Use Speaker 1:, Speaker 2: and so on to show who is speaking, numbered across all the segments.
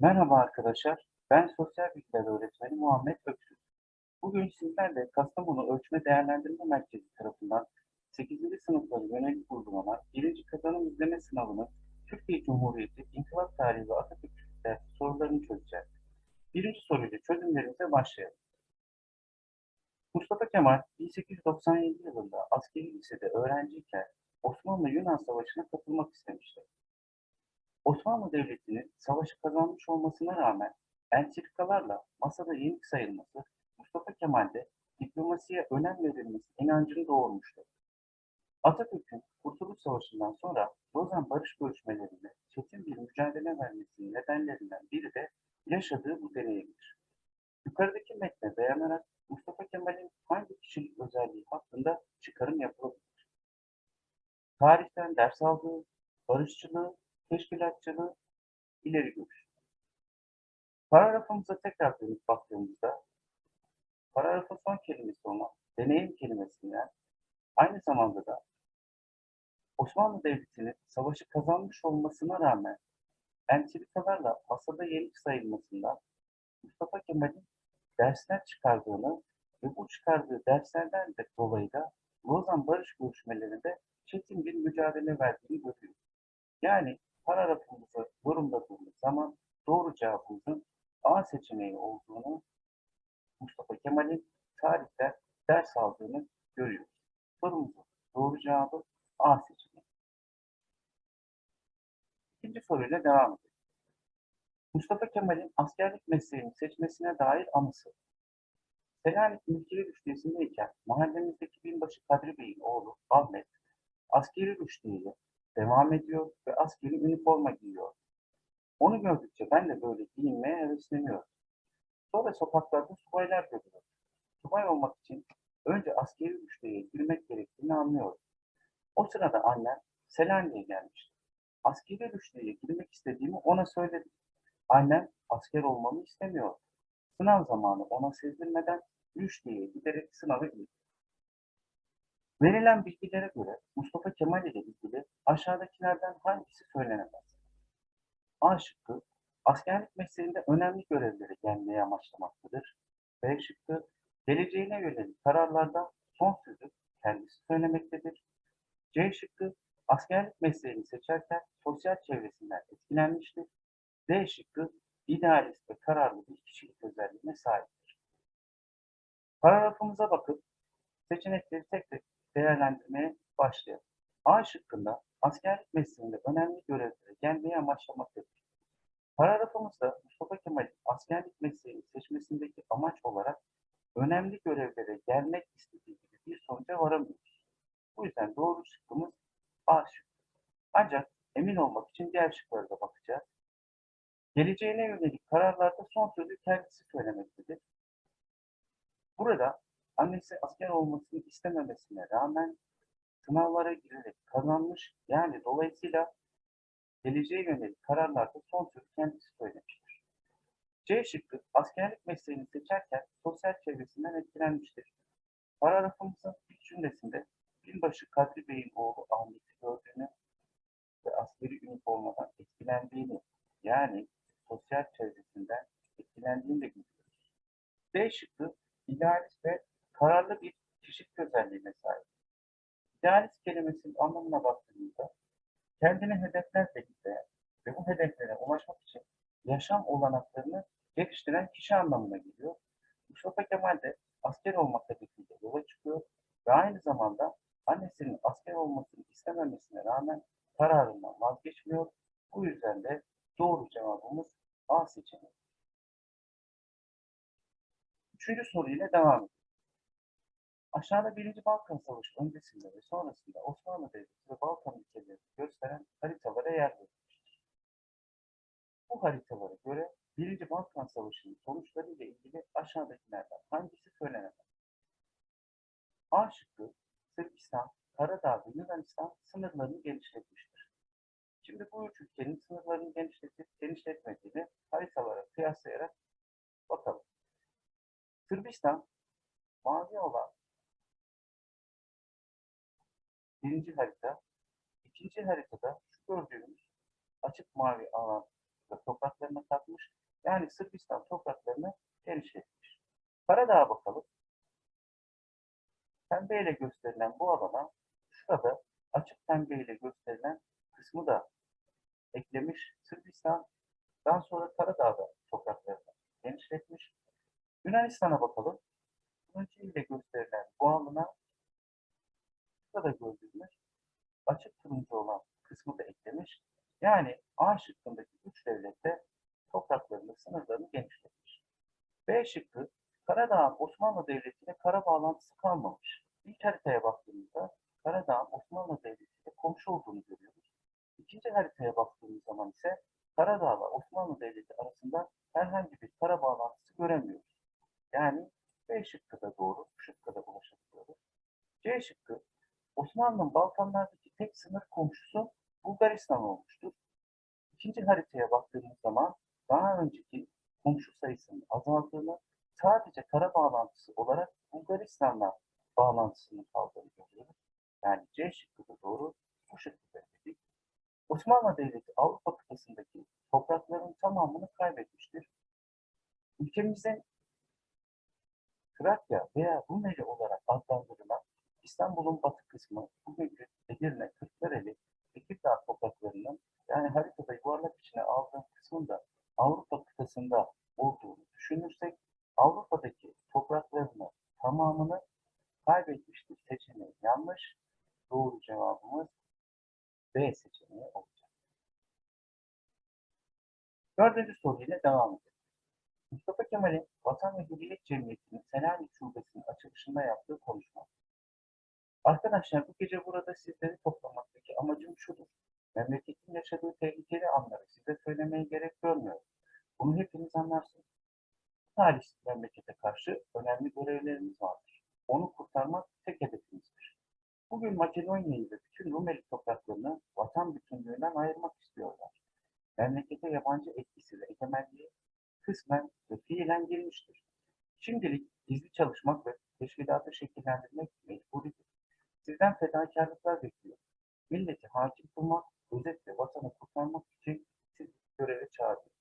Speaker 1: Merhaba arkadaşlar, ben Sosyal Bilgiler Öğretmeni Muhammed Öksüz. Bugün sizlerle Kastamonu Ölçme Değerlendirme Merkezi tarafından 8. sınıflara yönelik uygulanan 1. kazanım izleme sınavının Türkiye Cumhuriyeti İnkılap Tarihi ve Atatürkçülük dersi sorularını çözeceğiz. Birinci soruyla çözümlerimize başlayalım. Mustafa Kemal 1897 yılında askeri lisede öğrenciyken Osmanlı-Yunan Savaşı'na katılmak istemiştir. Osmanlı Devleti'nin savaşı kazanmış olmasına rağmen entrikalarla masada yenik sayılması Mustafa Kemal'de diplomasiye önem verilmesi inancını doğurmuştur. Atatürk'ün Kurtuluş Savaşı'ndan sonra Lozan Barış Görüşmelerinde çetin bir mücadele vermesinin nedenlerinden biri de yaşadığı bu deneyimdir. Yukarıdaki metne dayanarak Mustafa Kemal'in hangi kişilik özelliği hakkında çıkarım yapılabilir? Tarihten ders aldığı, barışçılığı, teşkilatçılığı, ileri görüş. Paragrafımıza tekrar dönüp baktığımızda paragrafın son kelimesi olan deneyim kelimesinden aynı zamanda da Osmanlı Devleti'nin savaşı kazanmış olmasına rağmen entrikalarla masada yenik sayılmasından Mustafa Kemal'in dersler çıkardığını ve bu çıkardığı derslerden de dolayı da Lozan Barış görüşmelerinde çetin bir mücadele verdiğini görüyoruz. Yani paragrafımızı yorumladığımız zaman doğru cevabımızın A seçeneği olduğunu Mustafa Kemal'in tarihte ders aldığını görüyoruz. Sorumuzun doğru cevabı A seçeneği. İkinci soruyla devam edelim. Mustafa Kemal'in askerlik mesleğini seçmesine dair anısı. Selanik mülkili rüştiyesindeyken mahallemizdeki binbaşı Kadri Bey'in oğlu Ahmet askeri rüştiyeyle devam ediyor ve askeri üniforma giyiyor. Onu gördükçe ben de böyle giyinmeye hevesleniyorum. Sonra sokaklarda subaylar görüyorum. Subay olmak için önce askeri rüştiyeye girmek gerektiğini anlıyorum. O sırada annem Selanik'e gelmişti. Askeri rüştiyeye girmek istediğimi ona söyledim. Annem asker olmamı istemiyor. Sınav zamanı ona sezdirmeden rüştiyeye giderek sınava girdi. Verilen bilgilere göre Mustafa Kemal ile ilgili aşağıdakilerden hangisi söylenemez? A şıkkı, askerlik mesleğinde önemli görevlere gelmeyi amaçlamaktadır. B şıkkı, geleceğine yönelik kararlarda son sözü kendisi söylemektedir. C şıkkı, askerlik mesleğini seçerken sosyal çevresinden etkilenmiştir. D şıkkı, idealist ve kararlı bir kişilik özelliğine sahiptir. Paragrafımıza bakıp seçenekleri tek tek değerlendirmeye başlayalım. A şıkkında askerlik mesleğinde önemli görevlere gelmeyi amaçlamaktadır. Paragrafımızda Mustafa Kemal'in askerlik mesleğini seçmesindeki amaç olarak önemli görevlere gelmek istediği gibi bir sonuca varamıyoruz. Bu yüzden doğru şıkkımız A şıkkı. Ancak emin olmak için diğer şıklara da bakacağız. Geleceğine yönelik kararlarda son sözü kendisi söylemektedir. Burada annesi asker olmasını istememesine rağmen sınavlara girerek kazanmış yani dolayısıyla geleceğe yönelik kararlarda son sözü kendisi söylemiştir. C şıkkı askerlik mesleğini seçerken sosyal çevresinden etkilenmiştir. Paragrafımızın ilk cümlesinde binbaşı Kadri Bey'in oğlu Ahmet'i gördüğünü ve askeri üniformadan etkilendiğini yani sosyal çevresinden etkilendiğini de görüyoruz. D şıkkı idealist ve kararlı bir kişilik özelliğine sahip. İdealist kelimesinin anlamına baktığımızda kendine hedefler belirleyen ve bu hedeflere ulaşmak için yaşam olanaklarını geliştiren kişi anlamına geliyor. Mustafa Kemal de asker olmak hedefiyle yola çıkıyor ve aynı zamanda annesinin asker olmasını istememesine rağmen kararından vazgeçmiyor. Bu yüzden de doğru cevabımız A seçeneği. Üçüncü soruyla devam edelim. Aşağıda Birinci Balkan Savaşı öncesinde ve sonrasında Osmanlı Devleti ve Balkan ülkelerini gösteren haritalara yer verilmiştir. Bu haritalara göre Birinci Balkan Savaşı'nın sonuçları ile ilgili aşağıdakilerden hangisi söylenemez? A şıkkı Sırbistan, Karadağ ve Yunanistan sınırlarını genişletmiştir. Şimdi bu üç ülkenin sınırlarını genişletip genişletmediğini haritalara kıyaslayarak bakalım. Sırbistan mavi olan birinci harita, ikinci haritada şu gördüğümüz açık mavi alan topraklarına katmış. Yani Sırbistan topraklarını genişletmiş. Karadağ'a bakalım. Pembe ile gösterilen bu alana şurada açık pembe ile gösterilen kısmı da eklemiş. Sırbistan'dan sonra Karadağ'da topraklarını genişletmiş. Yunanistan'a bakalım. Turuncu ile gösterilen bu alana burada gördüğümüz açık turuncu olan kısmı da eklemiş. Yani A şıkkındaki üç devlette topraklarını, sınırlarını genişletmiş. B şıkkı Karadağ'ın Osmanlı Devleti'ne kara bağlantısı kalmamış. İlk haritaya baktığımızda Karadağ'ın Osmanlı Devleti'yle komşu olduğunu görüyoruz. İkinci haritaya baktığımız zaman ise Karadağ'la Osmanlı Devleti arasında herhangi bir kara bağlantısı göremiyoruz. Yani B şıkkı da doğru, bu şıkka da ulaşabiliyoruz. C şıkkı Osmanlı'nın Balkanlardaki tek sınır komşusu Bulgaristan olmuştur. İkinci haritaya baktığımız zaman daha önceki komşu sayısının azaldığını sadece kara bağlantısı olarak Bulgaristan'la bağlantısının kaldığını görüyoruz. Yani C şıkkı da doğru, bu şıkkı da dedik. Osmanlı Devleti Avrupa kıtasındaki toprakların tamamını kaybetmiştir. Ülkemizin Trakya veya Rumeli olarak adlandırılan İstanbul'un batı kısmı, bugünkü Edirne, Kırklareli, Tekirdağ topraklarının yani haritada yuvarlak içine aldığım kısmın da Avrupa kıtasında olduğunu düşünürsek Avrupa'daki topraklarını tamamını kaybetmiştir seçeneği yanlış. Doğru cevabımız B seçeneği olacak. Dördüncü soruyla devam edelim. Mustafa Kemal'in Vatan ve Hürriyet Cemiyeti'nin Selanik Şubesi'nin açılışında yaptığı konuşma. Arkadaşlar bu gece burada sizleri toplamaktaki amacım şudur. Memleketin yaşadığı tehlikeli anları size söylemeye gerek görmüyorum. Bunu hepiniz anlarsınız. Talihsiz memlekete karşı önemli görevlerimiz vardır. Onu kurtarmak tek hedefimizdir. Bugün Makedonya'yı ve bütün Rumeli topraklarını vatan bütünlüğünden ayırmak istiyorlar. Memlekete yabancı etkisi ve egemenliği kısmen ve fiilen girmiştir. Şimdilik gizli çalışmak ve teşkilatı şekillendirmek mecburidir. Sizden fedakarlıklar bekliyor. Milleti hakim kılmak, özetle vatanı kurtarmak için sizi göreve çağırıyor.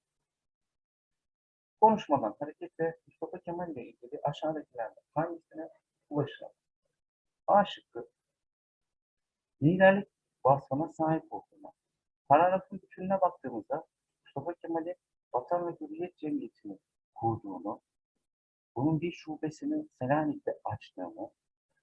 Speaker 1: Konuşmadan hareketle Mustafa Kemal ile ilgili aşağıdakilerden hangisine ulaşalım? A şıkkı liderlik vasfına sahip olduğuna. Paragrafın bütününe baktığımızda Mustafa Kemal'in Vatan ve Hürriyet Cemiyeti'ni kurduğunu, bunun bir şubesini Selanik'te açtığını,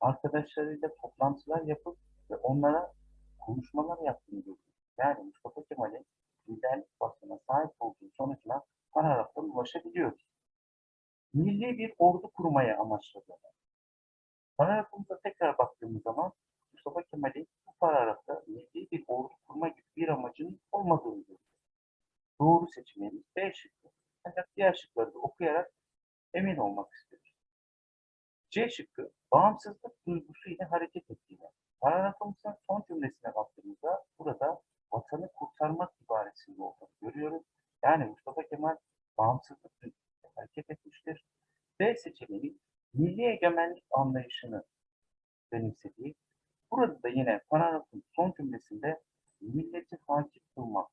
Speaker 1: arkadaşlarıyla toplantılar yapıp ve onlara konuşmalar yaptığını görüyoruz. Yani Mustafa Kemal'in liderlik vasfına sahip olduğu sonucuna paragraftan ulaşabiliyoruz. Milli bir ordu kurmaya amaçladığını. Paragrafımıza tekrar baktığımız zaman Mustafa Kemal'in bu paragrafta milli bir ordu kurma gibi bir amacının olmadığını görüyoruz. Doğru seçeneğimiz B şıkkı. Ancak diğer şıkları da okuyarak emin olmak istiyoruz. C şıkkı bağımsızlık duygusu ile hareket ettiğini. Paragrafımızın son cümlesine baktığımızda burada vatanı kurtarmak ibaresinde olduğunu görüyoruz. Yani Mustafa Kemal bağımsızlık duygusuyla hareket etmiştir. D seçeneği milli egemenlik anlayışını benimsediği. Burada da yine paragrafın son cümlesinde milleti hakim kılmak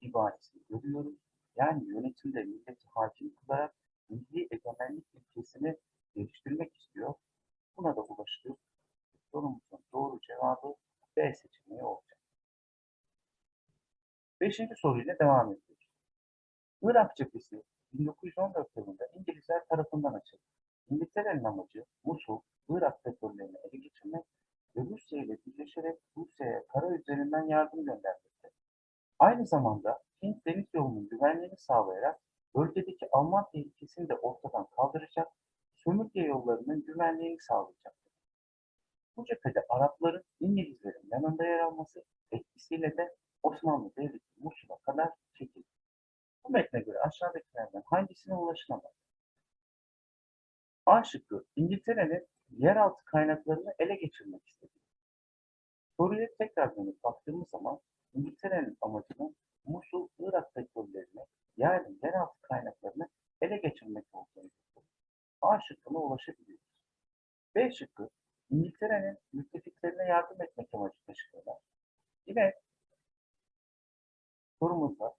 Speaker 1: ibaresini görüyoruz. Yani yönetimde milleti hakim kılarak milli egemenlik ilkesini geliştirmek istiyor. Buna da ulaştık. Sorumuzun doğru cevabı B seçeneği olacak. Beşinci soruyla devam ediyoruz. Irak cephesi 1914 yılında İngilizler tarafından açıldı. İngiltere'nin amacı Musul, Irak petrollerini ele geçirmek ve Rusya ile birleşerek Rusya'ya kara üzerinden yardım göndermekte. Aynı zamanda Hint deniz yolunun güvenliğini sağlayarak bölgedeki Alman tehlikesini de ortadan kaldıracak, sömürge yollarının güvenliğini sağlayacaktır. Bu cephede Arapların İngilizlerin yanında yer alması etkisiyle de Osmanlı Devleti Musul'a kadar çekildi. Bu metne göre aşağıdakilerden hangisine ulaşılamaz? A şıkkı İngiltere'nin yeraltı kaynaklarını ele geçirmek istedi. Soruya tekrar dönüp baktığımız zaman İngiltere'nin amacının Musul, Irak petrollerini yani yeraltı kaynaklarını ele geçirmek olduğunu. A şıkkına ulaşabiliyoruz. B şıkkı İngiltere'nin müttefiklerine yardım etmek amacı taşıyorlar. Yine sorumuzda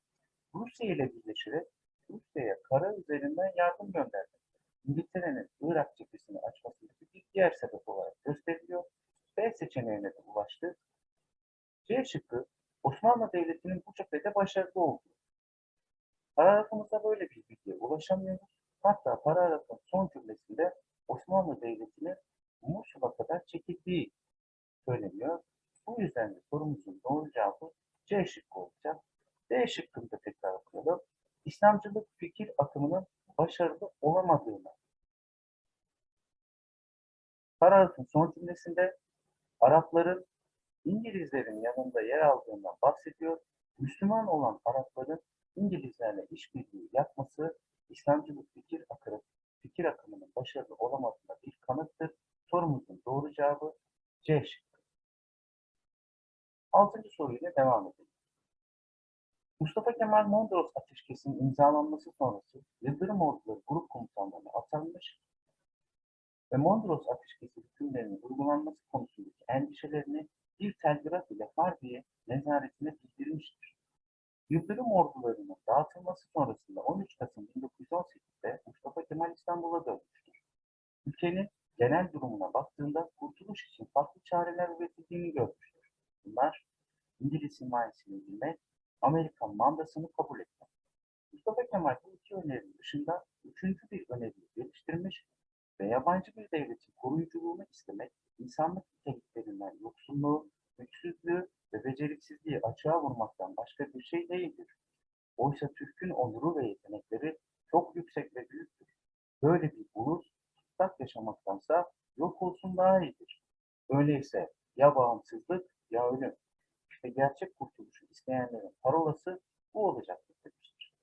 Speaker 1: Rusya ile birleşerek Rusya'ya kara üzerinden yardım gönderdi. İngiltere'nin Irak cephesini açmasındaki bir diğer sebep olarak gösteriliyor. B seçeneğine de ulaştı. C şıkkı Osmanlı Devleti'nin bu cephede başarılı olduğu. Paragrafımızda böyle bir bilgiye ulaşamıyoruz. Hatta paragrafın son cümlesinde Osmanlı Devleti'nin Musul'a kadar çekildiği söyleniyor. Bu yüzden de sorumuzun doğru cevabı C şıkkı olacak. D şıkkını da tekrar okuyalım. İslamcılık fikir akımının başarılı olamadığını. Paragrafın son cümlesinde Arapların İngilizlerin yanında yer aldığından bahsediyor. Müslüman olan Arapların İngilizlerle işbirliği yapması İslamcılık fikir akımı, fikir akımının başarılı olamadığına bir kanıttır. Sorumuzun doğru cevabı C şıkkı. Altıncı soruyla devam edelim. Mustafa Kemal Mondros Ateşkesi'nin imzalanması sonrası Yıldırım Orduları Grup Komutanlığı'na atanmış ve Mondros Ateşkesi hükümlerinin uygulanması konusundaki endişelerini bir telgraf ile Harbiye nezaretine bildirmiştir. Yıldırım ordularının dağıtılması sonrasında 13 Kasım 1918'de Mustafa Kemal İstanbul'a dönmüştür. Ülkenin genel durumuna baktığında kurtuluş için farklı çareler üretildiğini görmüştür. Bunlar İngiliz himayesine girmek, Amerikan mandasını kabul etmek. Mustafa Kemal bu iki önerinin dışında üçüncü bir öneriyi geliştirmiş ve yabancı bir devletin koruyuculuğunu istemek, insanlık niteliklerinden yoksunluğu, güçsüzlüğü ve beceriksizliği açığa vurmaktan başka bir şey değildir. Oysa Türk'ün onuru ve yetenekleri çok yüksek ve büyüktür. Böyle bir ulus tutsak yaşamaktansa yok olsun daha iyidir. Öyleyse ya bağımsızlık ya ölüm. İşte gerçek kurtuluşu isteyenlerin parolası bu olacaktır demiştir.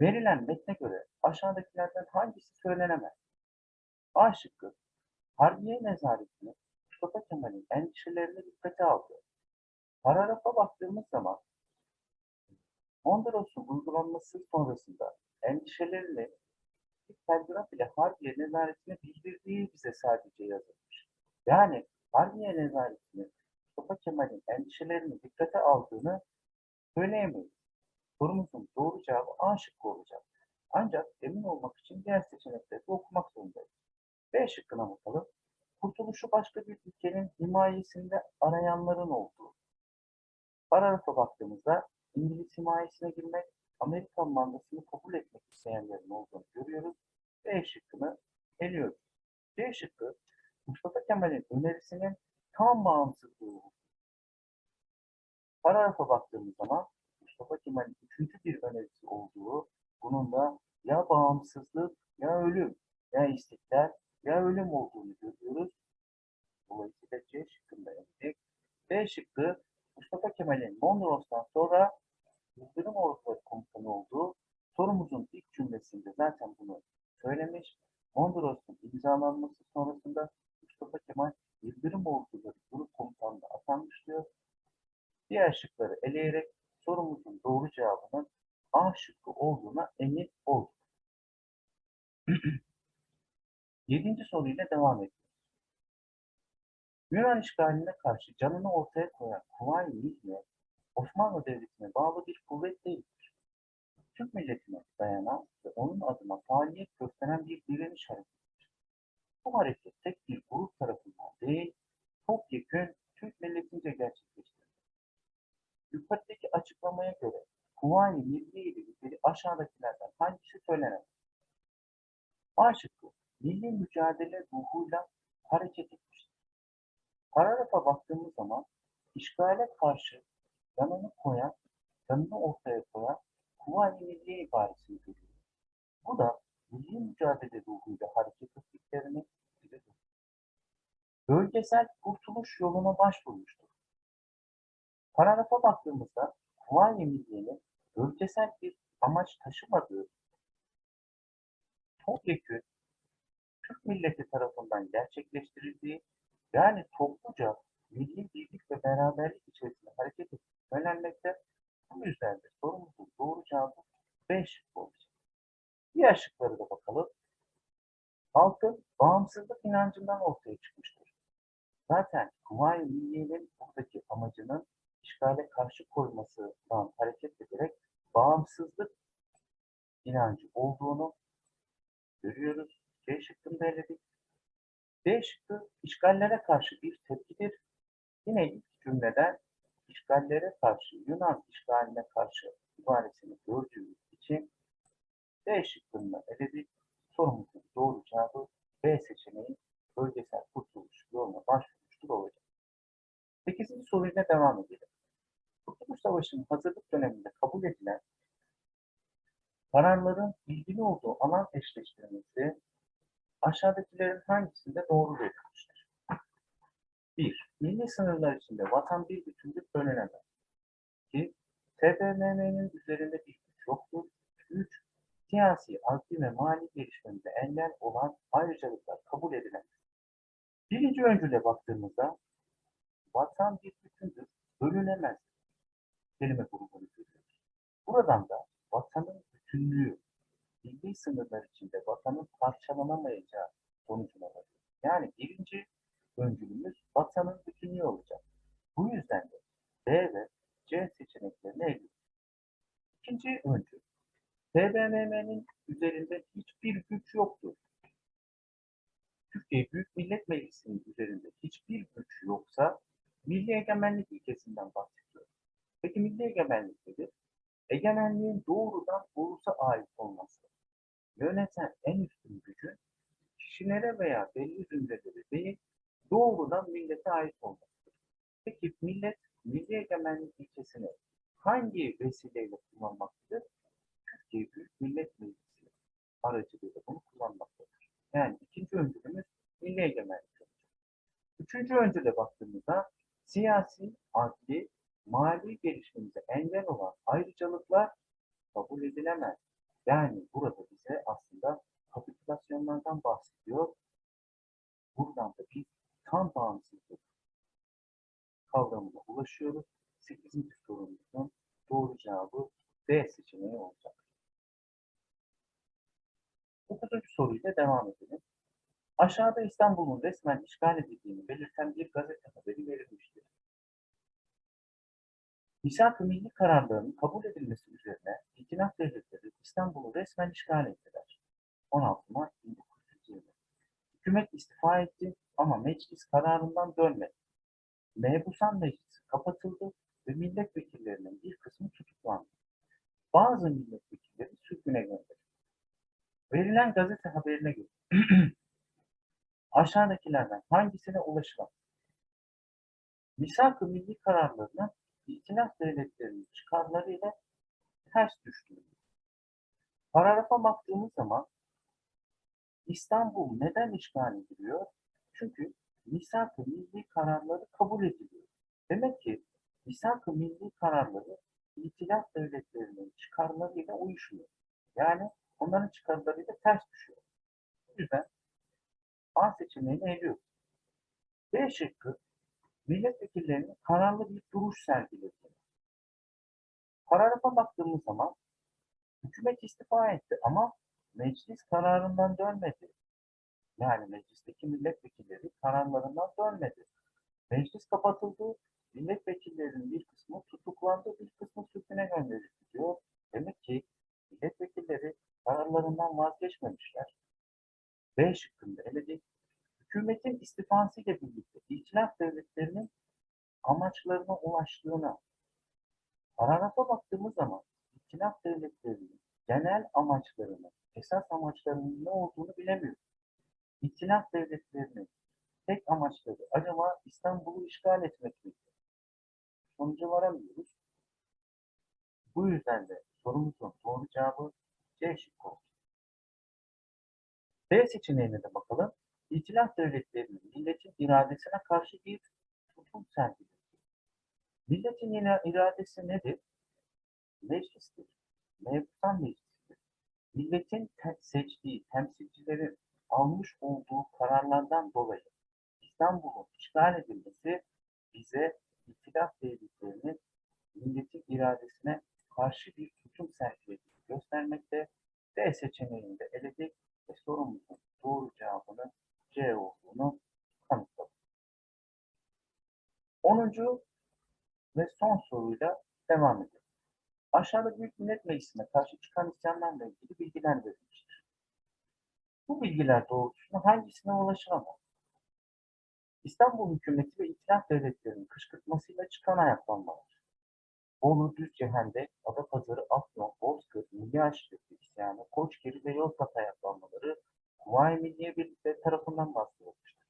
Speaker 1: Verilen metne göre aşağıdakilerden hangisi söylenemez? A şıkkı, Harbiye nezaretini Mustafa Kemal'in endişelerini dikkate aldı. Paragrafa baktığımız zaman Mondros'un uygulanması sonrasında endişelerini bir telgraf ile Harbiye nezaretine bildirdiği bize sadece yazılmış. Yani Harbiye nezaretini Mustafa Kemal'in endişelerini dikkate aldığını söyleyemeyiz. Sorumuzun doğru cevabı A şıkkı olacak. Ancak emin olmak için diğer seçenekleri okumak zorundayız. B şıkkına bakalım. Kurtuluşu başka bir ülkenin himayesinde arayanların olduğu. Paragrafa baktığımızda İngiliz himayesine girmek, Amerikan mandasını kabul etmek isteyenlerin olduğunu görüyoruz. B şıkkını eliyoruz. C şıkkı Mustafa Kemal'in önerisinin tam bağımsızlığı. Paragrafa baktığımız zaman Mustafa Kemal'in üçüncü bir önerisi olduğu, bunun da ya bağımsızlık ya ölüm, ya istiklal ya ölüm olduğunu görüyoruz. Dolayısıyla C şıkkında yapacak. D şıkkı Mustafa Kemal'in Mondros'tan sonra Yıldırım Orduları Komutanı olduğu sorumuzun ilk cümlesinde zaten bunu söylemiş. Mondros'un imzalanması sonrasında Mustafa Kemal Yıldırım Orduları Grup Komutanı'na atanmış diyor. Diğer şıkları eleyerek sorumuzun doğru cevabının A şıkkı olduğuna emin olduk. Yedinci soruyla devam ediyoruz. Yunan işgaline karşı canını ortaya koyan Kuvayi Milliye, Osmanlı Devleti'ne bağlı bir kuvvet değildir. Türk milletine dayanan ve onun adına faaliyet gösteren bir direniş hareketidir. Bu hareket tek bir grup tarafından değil, topyekün Türk milletince gerçekleştirilir. Yukarıdaki açıklamaya göre Kuvayi Milliye ile ilgili aşağıdakilerden hangisi söylenemez? A şıkkı, milli mücadele ruhuyla hareket etmiştir. Paragrafa baktığımız zaman işgale karşı yanını koyan, yanını ortaya koyan Kuvayi Milliye ibaresini görüyoruz. Bu da milli mücadele ruhuyla hareket ettiklerini bize. Bölgesel kurtuluş yoluna başvurmuştur. Paragrafa baktığımızda Kuvayi Milliye'nin bölgesel bir amaç taşımadığı topyekün Türk milleti tarafından gerçekleştirildiği yani topluca milli birlik ve beraberlik içerisinde hareket ettiği önermekte. Bu yüzden de sorumuzun doğru cevabı 5 olacak. Diğer şıkları da bakalım. Halkın bağımsızlık inancından ortaya çıkmıştır. Zaten Kuvayi Milliye'nin buradaki amacının işgale karşı koymasından hareket ederek bağımsızlık inancı olduğunu. Eledik. D şıkkı işgallere karşı bir tepkidir. Yine ilk cümleden işgallere karşı, Yunan işgaline karşı ibaresini gördüğümüz için D şıkkını eledik. Sorumuzun doğru cevabı B seçeneği bölgesel kurtuluş yoluna başvurmuştur olacak. 8. soruyla devam edelim. Kurtuluş Savaşı'nın hazırlık döneminde kabul edilen kararların ilgili olduğu alan eşleştirmesi aşağıdakilerin hangisinde doğru verilmiştir? 1. Milli sınırlar içinde vatan bir bütündür bölünemez. 2. TBMM'nin üzerinde bir güç yoktur. 3. Siyasi, adli ve mali gelişmemize engel olan ayrıcalıklar kabul edilemez. Birinci öncüle baktığımızda vatan bir bütündür, bölünemez kelime grubunu görüyoruz. Buradan da vatanın bütünlüğü, milli sınırlar içinde vatanın parçalanamayacağı sonucuna varıyor. Yani birinci öncülümüz vatanın bütünlüğü olacak. Bu yüzden de B ve C seçeneklerini eliyoruz. İkinci öncül, TBMM'nin üzerinde hiçbir güç yoktur. Türkiye Büyük Millet Meclisi'nin üzerinde hiçbir güç yoksa milli egemenlik ilkesinden bahsediyoruz. Peki milli egemenlik nedir? Egemenliğin doğrudan ulusa ait olması. Yöneten en üstün gücün kişilere veya belli zümreleri değil, doğrudan millete ait olmasıdır. Peki millet milli egemenlik ilkesini hangi vesileyle kullanmaktadır? Türkiye Büyük Millet Meclisi aracılığıyla bunu kullanmaktadır. Yani ikinci öncülümüz milli egemenlik olacak. Üçüncü öncüle baktığımızda siyasi, adli, mali gelişmemize engel olan ayrıcalıklar kabul edilemez. Yani burada bize aslında kapitülasyonlardan bahsediyor. Buradan da biz tam bağımsızlık kavramına ulaşıyoruz. 8. sorumuzun doğru cevabı D seçeneği olacak. 9. soruyla devam edelim. Aşağıda İstanbul'un resmen işgal edildiğini belirten bir gazete haberi verilmiştir. Misak-ı milli kararlarının kabul edilmesi üzerine İtilaf Devletleri İstanbul'u resmen işgal ettiler. 16 Mart 1920. Hükümet istifa etti ama meclis kararından dönmedi. Mebusan Meclisi kapatıldı ve milletvekillerinin bir kısmı tutuklandı. Bazı milletvekilleri sürgüne gönderildi. Verilen gazete haberine göre aşağıdakilerden hangisine ulaşılamaz? Misak-ı milli kararlarının İtilaf devletlerinin çıkarlarıyla ters düştüğünü. Paragrafa baktığımız zaman İstanbul neden işgal ediliyor? Çünkü misak-ı milli kararları kabul ediliyor. Demek ki misak-ı milli kararları İtilaf devletlerinin çıkarlarıyla uyuşmuyor. Yani onların çıkarlarıyla ters düşüyor. O yüzden A seçeneğini eliyoruz. B şıkkı milletvekillerinin kararlı bir duruş sergiledi. Paragrafa baktığımız zaman hükümet istifa etti ama meclis kararından dönmedi. Yani meclisteki milletvekilleri kararlarından dönmedi. Meclis kapatıldı, milletvekillerinin bir kısmı tutuklandı, bir kısmı sürgüne gönderildi diyor. Demek ki milletvekilleri kararlarından vazgeçmemişler. B şıkkında eledik. Hükümetin istifasıyla birlikte İtilaf devletlerinin amaçlarına ulaştığına paragrafa baktığımız zaman İtilaf devletlerinin genel amaçlarını, esas amaçlarının ne olduğunu bilemiyoruz. İtilaf devletlerinin tek amaçları acaba İstanbul'u işgal etmek miydi? Sonuca varamıyoruz. Bu yüzden de sorumuzun doğru cevabı C şıkkı oldu. B seçeneğine de bakalım. İtilaf devletlerinin milletin iradesine karşı bir tutum sergiledi. Milletin iradesi nedir? Meclistir. Mevzutan meclisidir. Milletin te- seçtiği temsilcilerin almış olduğu kararlardan dolayı İstanbul'un işgal edilmesi bize itilaf devletlerinin milletin iradesine karşı bir tutum sergilediğini göstermekte. D seçeneğinde eledik ve sorumuzun doğru cevabını C olduğunu kanıtladık. 10. ve son soruyla devam edelim. Aşağıda Büyük Millet Meclisi'ne karşı çıkan isyanlarla ilgili bilgiler verilmiştir. Bu bilgiler doğrultusunda hangisine ulaşılamaz? İstanbul hükümeti ve itilaf devletlerinin kışkırtmasıyla çıkan ayaklanmalar. Bolu, Düzce, Hendek, Adapazarı, Afyon, Bozkır, Milli Aşiret isyanı, Koçgiri ve Yozgat ayaklanmaları Kuvayi Milliye Birlikleri tarafından bastırılmıştır.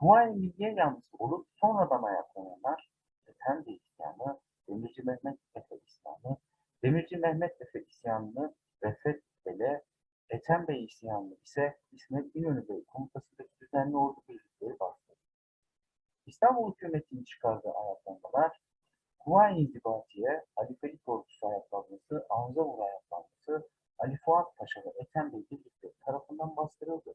Speaker 1: Kuvayi Milliye yanlısı olup sonradan ayaklananlar Efendi isyanı, Demirci Mehmet Efe isyanı, Demirci Mehmet Efe isyanını Refet Bey'le, Ethem Bey isyanını ise İsmet İnönü Bey komutasındaki düzenli ordu birlikleri bastırdı. İstanbul hükümetinin çıkardığı ayaklanmalar Kuvayi İnzibatiye, Ali Ferit Ordusu ayaklanması, Anzavur ayaklanması, Ali Fuat Paşa ve Ethem Bey birlikleri tarafından bastırıldı.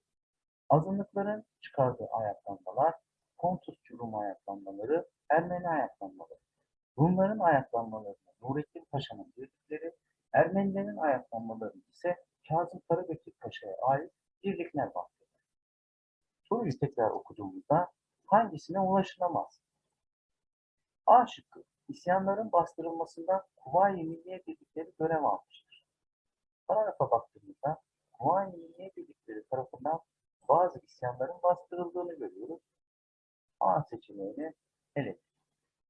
Speaker 1: Azınlıkların çıkardığı ayaklanmalar, Pontus Rum ayaklanmaları, Ermeni ayaklanmaları. Rumların ayaklanmalarına Nurettin Paşa'nın birlikleri, Ermenilerin ayaklanmalarını ise Kazım Karabekir Paşa'ya ait birlikler bastırdı. Soruyu tekrar okuduğumuzda hangisine ulaşılamaz? A şıkkı, isyanların bastırılmasında Kuvayi Milliye Birlikleri görev almıştır. Paragrafa baktığımızda Kuvayi Milliye Birlikleri tarafından bazı isyanların bastırıldığını görüyoruz. A seçeneğini eledik.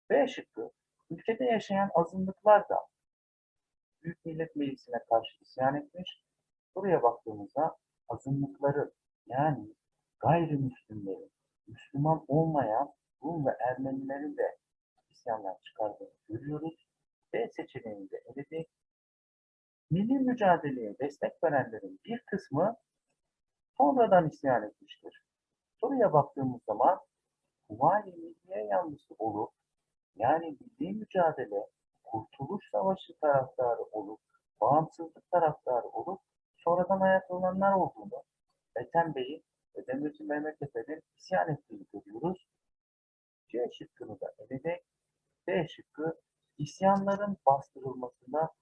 Speaker 1: B şıkkı, ülkede yaşayan azınlıklar da Büyük Millet Meclisi'ne karşı isyan etmiş. Buraya baktığımızda azınlıkları yani gayrimüslimlerin, Müslüman olmayan Rum ve Ermenilerin de isyanlar çıkardığını görüyoruz. B seçeneğinde eledik. Milli mücadeleye destek verenlerin bir kısmı sonradan isyan etmiştir. Soruya baktığımız zaman Kuvayi Milliye yanlısı olup yani milli mücadele, kurtuluş savaşı taraftarı olup, bağımsızlık taraftarı olup sonradan ayaklananlar olduğunu Ethem Bey'in Demirci Mehmet Efe'nin isyan ettiğini görüyoruz. C şıkkını da eledik. D şıkkı isyanların bastırılmasında